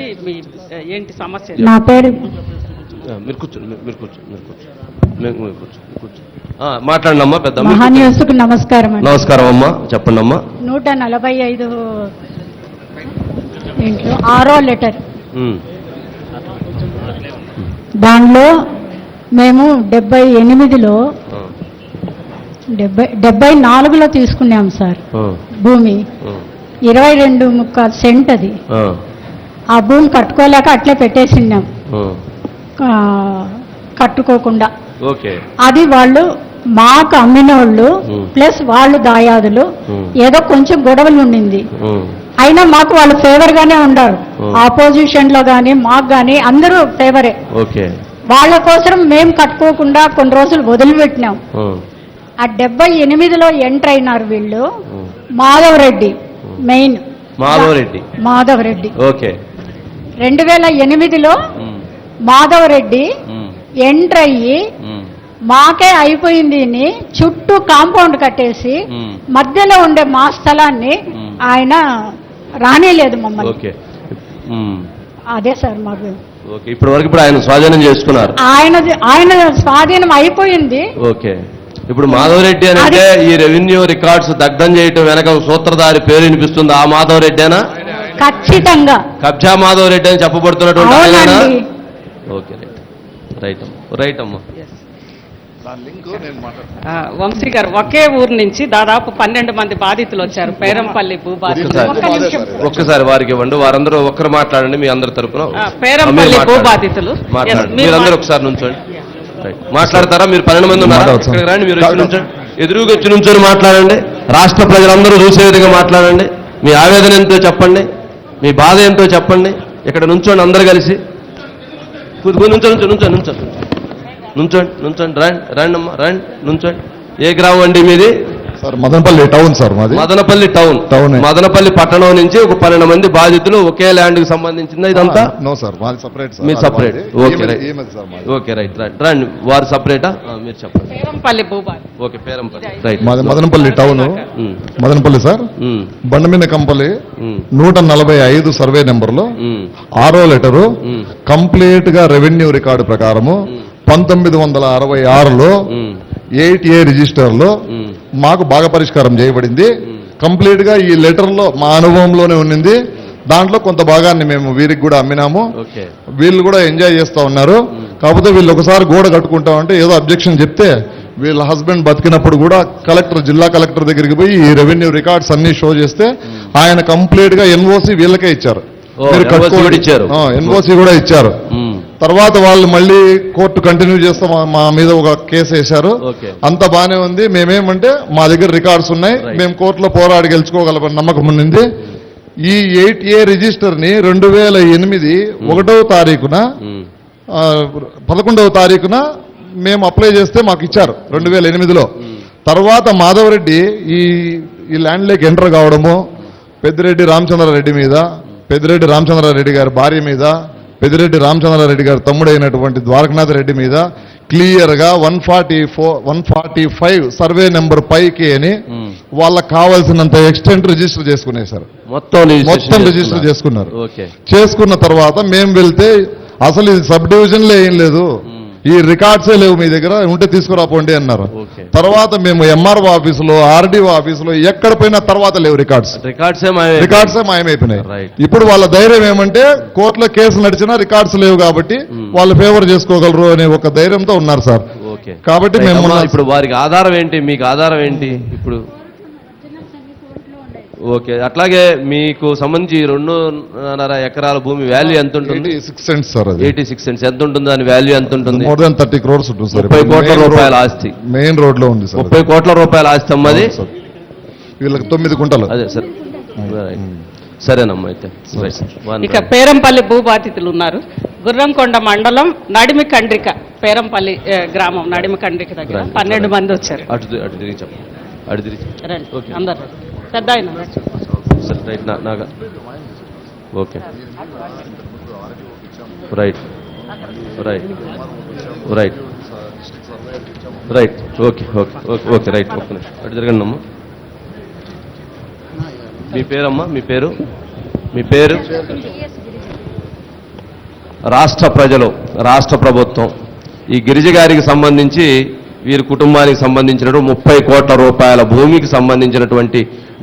చెప్పి మీ ఏంటి సమస్య? నా పేరు మీరు కూర్చోండి మీరు- మీరు కూర్చోండి మీరు కూర్చోండి. మీరు మీరు కూర్చోండి. కూర్చోండి ఆ, మాట్లాడండి అమ్మా పెద్ద మీరు కూర్చోండి. మహాన్యూస్కు నమస్కారం అండి. నమస్కారం అమ్మా చెప్పండి అమ్మా నూట నలభై ఐదు ఇంట్లో ఆరో లెటర్. దానిలో మేము డెబ్బై ఎనిమిదిలో డెబ్బై డెబ్బై నాలుగులో తీసుకున్నాం సార్ భూమి. ఇరవై రెండు ముక్క సెంట్ అది. ఆ, భూమి కట్టుకోలేక అట్లే పెట్టేసినాం ఆ. ఆ, కట్టుకోకుండా. అది వాళ్ళు మాకు అమ్మిన వాళ్ళు Hmm. ప్లస్ వాళ్ళు దాయాదులు. ఏదో కొంచెం గొడవలు ఉండింది. అయినా మాకు వాళ్ళు ఫేవర్ గానే ఉన్నారు Hmm. ఆపోజిషన్లో గానీ మాకు గానీ అందరూ ఫేవరే వాళ్ళ కోసం మేము కట్టుకోకుండా కొన్ని రోజులు వదిలిపెట్టినాం. ఆ, డెబ్బై ఎనిమిదిలో ఎంటర్ అయినారు వీళ్ళు. మాధవ్ రెడ్డి మెయిన్. మాధవ్ రెడ్డి మాధవ్ రెడ్డి ఓకే. రెండు వేల ఎనిమిదిలో um, Madhav Reddy um, enter అయ్యి మాకే అయిపోయింది చుట్టూ కాంపౌండ్ కట్టేసి. మధ్యలో ఉండే మా స్థలాన్ని. ఆయన రానేలేదు మమ్మల్ని. అదే సార్ మాకు. ఇప్పటి వరకు ఇప్పుడు ఆయన స్వాధీనం చేసుకున్నారు. ఆయనది ఆయన స్వాధీనం అయిపోయింది. ఓకే. ఇప్పుడు మాధవరెడ్డి అని అంటే ఈ రెవెన్యూ రికార్డ్స్ దగ్ధం చేయటం వెనక సూత్రధారి పేరు వినిపిస్తుంది. ఆ మాధవరెడ్డేనా? ఖచ్చితంగా. కబ్జా మాధవరెడ్డి అని చెప్పబడుతున్నటువంటి ఓకే రైట్. రైట్ అమ్మా. రైట్ అమ్మా. వంశీ గారు ఒకే ఊరు నుంచి దాదాపు పన్నెండు మంది బాధితులు వచ్చారు. పేరంపల్లి భూ బాధితులు ఒక్కసారి. ఒక్క నిమిషం. ఒక్కసారి వారికి ఇవ్వండి. వారందరూ ఒక్కరు మాట్లాడండి మీ అందరి తరపున. పేరంపల్లి. భూబాధితులు. మీరందరూ ఒకసారి నుంచోండి. రైట్. మాట్లాడతారా? మీరు పన్నెండు మంది రండి మీరు ఎదురుగా వచ్చి నుంచొని మాట్లాడండి. రాష్ట్ర ప్రజలందరూ చూసే విధంగా మాట్లాడండి. మీ ఆవేదన ఎంతో చెప్పండి. మీ బాధ ఎంతో చెప్పండి. ఇక్కడ నుంచోండి అందరు కలిసి. నుంచో నుంచో నుంచో నుంచో నుంచోండి నుంచోండి. రండి రండి అమ్మా రండి నుంచోండి. ఏ గ్రామం అండి మీది? సార్ మదనపల్లి టౌన్ సార్ మాది. మదనపల్లి టౌన్. టౌన్. మదనపల్లి పట్టణం నుంచి ఒక పన్నెండు మంది బాధితులు ఒకే ల్యాండ్కి సంబంధించింది ఇదంతా? నో సార్ మాది సపరేట్ సార్ మీ. ఈమెది సార్ మాది. Okay right right. రండి వారు సపరేటా? మీరు చెప్పండి. పేరంపల్లి ఓకే పేరంపల్లి. రైట్. మాది మదనపల్లి టౌన్. మదనపల్లి సార్. బండమిన కంపల్లి నూట నలభై ఐదు సర్వే నెంబర్లో. ఆరో లెటరు. కంప్లీట్గా రెవెన్యూ రికార్డు ప్రకారము పంతొమ్మిది వందల అరవై ఆరులో ఎయిట్ ఏ రిజిస్టర్లో ఉమ్, మాకు బాగా పరిష్కారం చేయబడింది. కంప్లీట్గా ఈ లెటర్లో మా అనుభవంలోనే ఉన్నింది. దాంట్లో కొంత భాగాన్ని మేము వీరికి కూడా అమ్మినాము. వీళ్ళు కూడా ఎంజాయ్ చేస్తా ఉన్నారు. కాకపోతే వీళ్ళు ఒకసారి గోడ కట్టుకుంటామంటే ఏదో అబ్జెక్షన్ చెప్తే వీళ్ళ హస్బెండ్ బతికినప్పుడు కూడా కలెక్టర్ జిల్లా కలెక్టర్ దగ్గరికి పోయి ఈ రెవెన్యూ రికార్డ్స్ అన్ని షో చేస్తే ఆయన కంప్లీట్గా ఎన్ఓసి వీళ్ళకే ఇచ్చారు. ఎన్ఓసి కూడా ఇచ్చారు. తర్వాత వాళ్ళు మళ్ళీ కోర్టు కంటిన్యూ చేస్తూ మా- మీద ఒక కేసు వేశారు. అంత బానే ఉంది. మేమేమంటే మా దగ్గర రికార్డ్స్ ఉన్నాయి. మేము కోర్టులో పోరాడి గెలుచుకోగలమని నమ్మకం ఉన్నింది ఈ ఎయిట్ ఏ రిజిస్టర్ని రెండు వేల ఎనిమిది ఒకటవ తారీఖున ఆ, పదకొండవ తారీఖున మేము అప్లై చేస్తే మాకు ఇచ్చారు రెండు వేల ఎనిమిదిలో. తర్వాత మాధవరెడ్డి ఈ ఈ ల్యాండ్లోకి ఎంటర్ కావడము పెద్దిరెడ్డి రామచంద్రారెడ్డి మీద పెద్దిరెడ్డి రామచంద్రారెడ్డి గారి భార్య మీద పెద్దిరెడ్డి రామచంద్రారెడ్డి గారి తమ్ముడైనటువంటి ద్వారకనాథ్ రెడ్డి మీద క్లియర్గా one forty four one forty five survey number పైకి అని. వాళ్ళకి కావాల్సినంత ఎక్స్టెంట్ రిజిస్టర్ చేసుకునేశారు మొత్తం మొత్తం రిజిస్టర్ చేసుకున్నారు. చేసుకున్న తర్వాత మేము వెళ్తే అసలు ఇది సబ్ డివిజన్లే ఏం లేదు. ఈ రికార్డ్సే లేవు మీ దగ్గర ఉంటే తీసుకురాపోండి అన్నారు. తర్వాత మేము ఎంఆర్ఓ ఆఫీసులో ఆర్డీఓ ఆఫీసులో ఎక్కడ పోయినా తర్వాత లేవు రికార్డ్స్. రికార్డ్స్ రికార్డ్సే మాయమైపోయినాయి. ఇప్పుడు వాళ్ళ ధైర్యం ఏమంటే కోర్టులో కేసు నడిచినా రికార్డ్స్ లేవు కాబట్టి వాళ్ళు ఫేవర్ చేసుకోగలరు అనే ఒక ధైర్యంతో ఉన్నారు సార్. కాబట్టి మేము ఇప్పుడు వారికి ఆధారం ఏంటి? మీకు ఆధారం ఏంటి? ఇప్పుడు ఓకే. అట్లాగే మీకు సంబంధించి రెండున్నర ఎకరాల భూమి వాల్యూ ఎంత ఉంటుంది? సిక్స్ సెంట్స్ సార్ అది. ఎయిటీ సిక్స్ సెంట్స్ ఎంత ఉంటుంది? దాని వాల్యూ ఎంత ఉంటుంది? మోర్ దాన్ థర్టీ క్రోర్స్ ఉంటుంది సార్. ముప్పై కోట్ల రూపాయల ఆస్తి. మెయిన్ రోడ్లో ఉంది సార్ ముప్పై కోట్ల రూపాయల ఆస్తి అమ్మది. వీళ్ళకి తొమ్మిది కుంటలు. అదే సార్. Right. సరేనమ్మా అయితే. ఇక. పేరంపల్లి భూ బాధితులు ఉన్నారు. గుర్రంకొండ మండలం నడిమి కండ్రిక పేరంపల్లి గ్రామం నడిమి కండ్రిక దగ్గర. పన్నెండు మంది వచ్చారు. అటు అటు తిరిగి చెప్పు. అటు తిరిగి. అందరు పెద్ద ఆయన రైట్ నా Naga? Okay. Right. Right. Right. Right. Okay okay okay okay right. ఒక్క నిమిషం. అటు జరగండి అమ్మా. మీ పేరమ్మా? మీ పేరు? మీ పేరు? రాష్ట్ర ప్రజలు రాష్ట్ర ప్రభుత్వం. ఈ గిరిజ గారికి సంబంధించి వీరి కుటుంబానికి సంబంధించినటువంటి ముప్పై కోట్ల రూపాయల భూమికి సంబంధించినటువంటి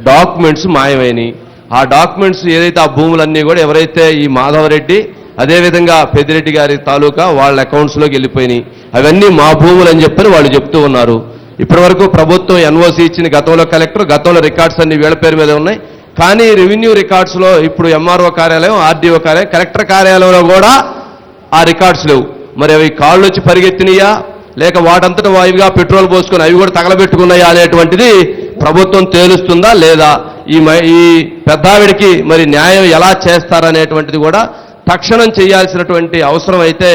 డాక్యుమెంట్స్ మాయమైనవి ఆ డాక్యుమెంట్స్ ఏదైతే ఆ భూములన్నీ కూడా ఎవరైతే ఈ మాధవరెడ్డి అదేవిధంగా పెద్దిరెడ్డి గారి తాలూకా వాళ్ళ అకౌంట్స్లోకి వెళ్ళిపోయినాయి. అవన్నీ మా భూములు అని చెప్పని వాళ్ళు చెప్తూ ఉన్నారు. ఇప్పటివరకు ప్రభుత్వం ఎన్ఓసి ఇచ్చిన గతంలో కలెక్టర్ గతంలో రికార్డ్స్ అన్ని వీళ్ళ పేరు మీద ఉన్నాయి. కానీ రెవెన్యూ రికార్డ్స్లో ఇప్పుడు ఎంఆర్ఓ కార్యాలయం ఆర్డీఓ కార్యాలయం కలెక్టర్ కార్యాలయంలో కూడా ఆ రికార్డ్స్ లేవు. మరి అవి కాళ్ళు వచ్చి పరిగెత్తినయా? లేక వాటంతట వాయువుగా పెట్రోల్ పోసుకొని అవి కూడా తగలబెట్టుకున్నాయా అనేటువంటిది ప్రభుత్వం తేలుస్తుందా లేదా? ఈ ఈ పెద్దావిడికి మరి న్యాయం ఎలా చేస్తారనేటువంటిది కూడా తక్షణం చేయాల్సినటువంటి అవసరం అయితే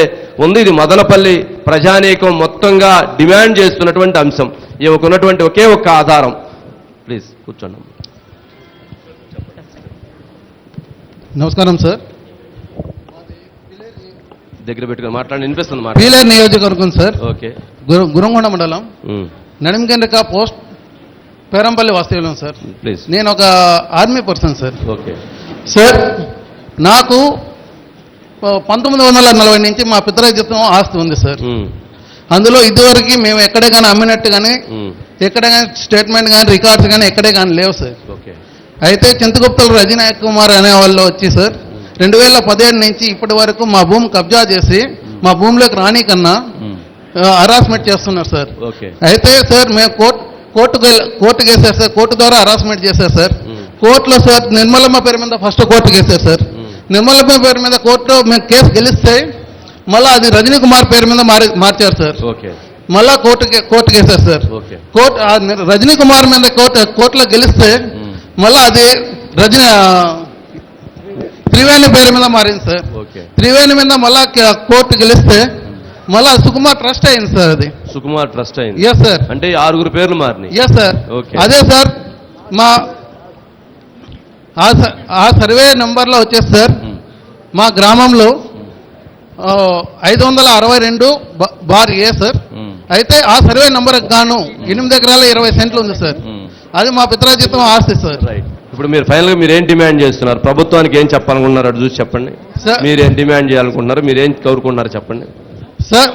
ఉంది. ఇది మదనపల్లి ప్రజానీకం మొత్తంగా డిమాండ్ చేస్తున్నటువంటి అంశం. ఈమెకున్నటువంటి ఒకే ఒక్క ఆధారం. ప్లీజ్ కూర్చోండి. నమస్కారం సార్. దగ్గర పెట్టుకొని మాట్లాడి వినిపిస్తుంది పీలేరు నియోజకవర్గం సార్. ఓకే. గురు గురంగొండ మండలం. నడిమికెండ్రిక పోస్ట్ పేరంపల్లి వాస్తవ్యం సార్. ప్లీజ్ నేను ఒక army person sir. Okay sir నాకు పంతొమ్మిది వందల నలభై నుంచి మా పితరాజితం ఆస్తి ఉంది సార్. ఉమ్, అందులో ఇదివరకు మేము ఎక్కడే కానీ అమ్మినట్టు కానీ ఉమ్, ఎక్కడే కానీ స్టేట్మెంట్ కానీ రికార్డ్స్ కానీ ఎక్కడే కానీ లేవు సార్. ఓకే అయితే చింతగుప్తలు రజనాయక్ కుమార్ అనే వాళ్ళు వచ్చి సార్ రెండు వేల పదిహేడు నుంచి ఇప్పటి వరకు మా భూమి కబ్జా చేసి మా భూమిలోకి రాని కన్నా హరాస్మెంట్ చేస్తున్నారు సార్. అయితే సార్ మేము కోర్టు కోర్టుకు కోర్టుకు వేసారు సార్ కోర్టు ద్వారా హరాస్మెంట్ చేశారు సార్. కోర్టులో సార్ నిర్మలమ్మ పేరు మీద ఫస్ట్ కోర్టుకు వేశారు సార్ మ్మ్. నిర్మలమ్మ పేరు మీద కోర్టులో మేము కేసు గెలిస్తే మళ్ళీ అది రజనీ కుమార్ పేరు మీద మారి మార్చారు సార్ మళ్ళా కోర్టుకి కోర్టుకు వేశారు సార్ కోర్టు రజనీ కుమార్ మీద కోర్టు కోర్టులో గెలిస్తే. మళ్ళా అది రజనీ త్రివేణి పేరు మీద మారింది సార్ త్రివేణి మీద మళ్ళా కోర్టు గెలిస్తే మళ్ళా సుకుమార్ ట్రస్ట్ అయింది సార్ అది. సుకుమార్ ట్రస్ట్ అయింది. ఎస్ సార్ అంటే ఆరుగురు పేర్లు మారినాయి. Yes sir. అదే సార్ మా ఆ సర్వే నెంబర్లో వచ్చేసి సార్ ఉమ్, మా గ్రామంలో ఐదు వందల అరవై రెండు బార్ ఏ సార్. ఉమ్, అయితే ఆ సర్వే నెంబర్కి గాను ఎనిమిది ఎకరాల ఇరవై సెంట్లు ఉంది సార్. అది మా పిత్రాజితం ఆస్తి సార్. రైట్ ఇప్పుడు మీరు ఫైనల్గా మీరు ఏం డిమాండ్ చేస్తున్నారు? ప్రభుత్వానికి ఏం చెప్పాలనుకుంటున్నారు? అటు చూసి చెప్పండి. సార్. మీరు ఏం డిమాండ్ చేయాలనుకుంటున్నారు? మీరు ఏం కోరుకుంటున్నారు? చెప్పండి. సార్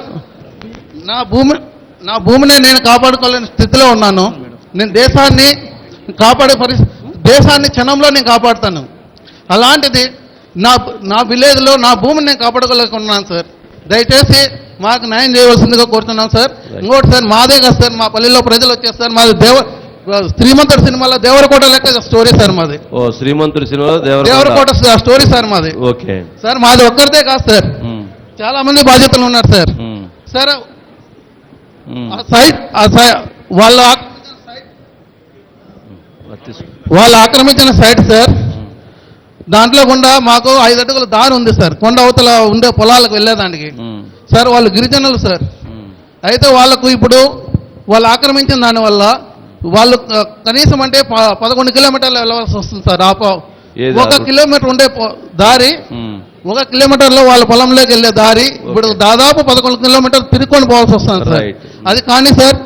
నా భూమి నా భూమిని నేను కాపాడుకోలేని స్థితిలో ఉన్నాను. నేను దేశాన్ని కాపాడే పరిస్థితి దేశాన్ని క్షణంలో నేను కాపాడుతాను. అలాంటిది నా నా విలేజ్లో నా భూమిని నేను కాపాడుకోలేకున్నాను సార్. దయచేసి మాకు న్యాయం చేయవలసిందిగా కోరుతున్నాను సార్. ఇంకోటి సార్ మాదే కదా సార్ మా పల్లెల్లో ప్రజలు వచ్చేస్తారు మాది దేవ శ్రీమంతుడి సినిమాలో దేవరకోట లెక్క స్టోరీ సార్ మాది. ఓ శ్రీమంతుడి సినిమాలో దేవరకోట. స్టోరీ సార్ మాది. ఓకే. సార్ మాది ఒక్కరిదే కాదు సార్. చాలా మంది బాధ్యతలు ఉన్నారు సార్. సార్ సైట్ వాళ్ళ. వాళ్ళు ఆక్రమించిన సైట్ సార్. దాంట్లో గుండా మాకు ఐదు అడుగుల దారి ఉంది సార్. కొండ అవతల ఉండే పొలాలకు వెళ్ళేదానికి. సార్ వాళ్ళు గిరిజనులు సార్. అయితే వాళ్ళకు ఇప్పుడు వాళ్ళు ఆక్రమించిన దానివల్ల వాళ్ళు కనీసం అంటే పదకొండు కిలోమీటర్లు వెళ్ళవలసి వస్తుంది సార్. ఆ ఒక కిలోమీటర్ ఉండే దారి. ఒక కిలోమీటర్లో వాళ్ళ పొలంలోకి వెళ్ళే దారి ఇప్పుడు దాదాపు పదకొండు కిలోమీటర్లు తిరుక్కొని పోవాల్సి వస్తుంది సార్. అది కానీ సార్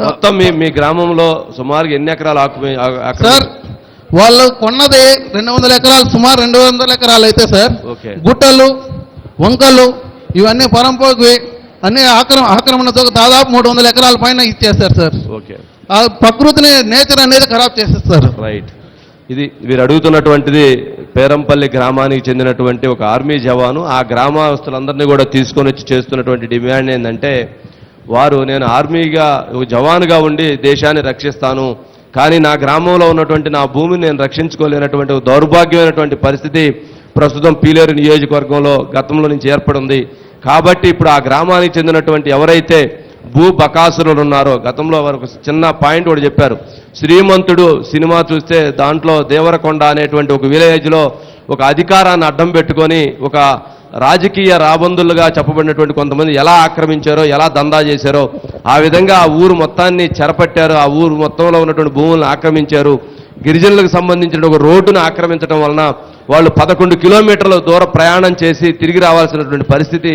మొత్తం మీ మీ గ్రామంలో సుమారుగా ఎన్ని ఎకరాలు ఆక్రమి ఆ- ఆక్రమి- సార్ వాళ్ళు కొన్నది రెండు వందల ఎకరాలు సుమారు రెండు వందల ఎకరాలు అయితే సార్. గుట్టలు వంకలు ఇవన్నీ పరంపోకి అన్ని ఆక్రమ ఆక్రమణతో దాదాపు మూడు వందల ఎకరాల పైన ఇచ్చేస్తారు సార్. ప్రకృతిని నేచర్ అనేది ఖరాబ్ చేసేస్తారు రైట్ ఇది వీరు అడుగుతున్నటువంటిది పేరంపల్లి గ్రామానికి చెందినటువంటి ఒక ఆర్మీ జవాను ఆ గ్రామస్తులందరినీ కూడా తీసుకొని వచ్చి చేస్తున్నటువంటి డిమాండ్ ఏంటంటే వారు నేను ఆర్మీగా జవాన్గా జవానుగా ఉండి దేశాన్ని రక్షిస్తాను కానీ నా గ్రామంలో ఉన్నటువంటి నా భూమిని నేను రక్షించుకోలేనటువంటి దౌర్భాగ్యమైనటువంటి పరిస్థితి ప్రస్తుతం పీలేరు నియోజకవర్గంలో గతంలో నుంచి ఏర్పడింది. కాబట్టి ఇప్పుడు ఆ గ్రామానికి చెందినటువంటి ఎవరైతే భూ బకాసురులు ఉన్నారో. గతంలో వారు ఒక చిన్న పాయింట్ కూడా చెప్పారు. శ్రీమంతుడు సినిమా చూస్తే దాంట్లో దేవరకొండ అనేటువంటి ఒక విలేజ్లో ఒక అధికారాన్ని అడ్డం పెట్టుకొని ఒక రాజకీయ రాబందులుగా చెప్పబడినటువంటి కొంతమంది ఎలా ఆక్రమించారో ఎలా దందా చేశారో ఆ విధంగా ఆ ఊరు మొత్తాన్ని చెరపట్టారు. ఆ ఊరు మొత్తంలో ఉన్నటువంటి భూములను ఆక్రమించారు. గిరిజనులకు సంబంధించిన ఒక రోడ్డును ఆక్రమించడం వలన వాళ్ళు పదకొండు కిలోమీటర్ల దూర ప్రయాణం చేసి తిరిగి రావాల్సినటువంటి పరిస్థితి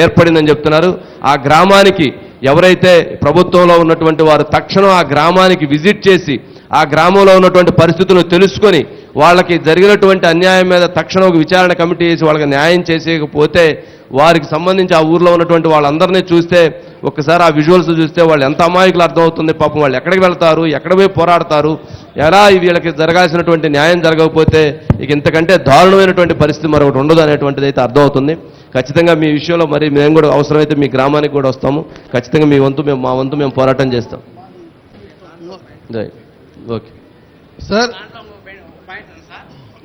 ఏర్పడిందని చెప్తున్నారు. ఆ గ్రామానికి ఎవరైతే ప్రభుత్వంలో ఉన్నటువంటి వారు తక్షణం ఆ గ్రామానికి విజిట్ చేసి ఆ గ్రామంలో ఉన్నటువంటి పరిస్థితులను తెలుసుకొని వాళ్ళకి జరిగినటువంటి అన్యాయం మీద తక్షణం ఒక విచారణ కమిటీ వేసి వాళ్ళకి న్యాయం చేసేయకపోతే వారికి సంబంధించి ఆ ఊర్లో ఉన్నటువంటి వాళ్ళందరినీ చూస్తే ఒక్కసారి ఆ విజువల్స్ చూస్తే వాళ్ళు ఎంత అమాయకులు అర్థమవుతుంది పాపం. వాళ్ళు ఎక్కడికి వెళ్తారు? ఎక్కడ పోయి పోరాడతారు? ఎలా వీళ్ళకి జరగాల్సినటువంటి న్యాయం జరగకపోతే ఇక ఇంతకంటే దారుణమైనటువంటి పరిస్థితి మరొకటి ఉండదు అనేటువంటిది అయితే అర్థమవుతుంది. ఖచ్చితంగా మీ విషయంలో మరి మేము కూడా అవసరమైతే మీ గ్రామానికి కూడా వస్తాము. ఖచ్చితంగా మీ వంతు మేము మా వంతు మేము పోరాటం చేస్తాం. రైట్. ఓకే. సార్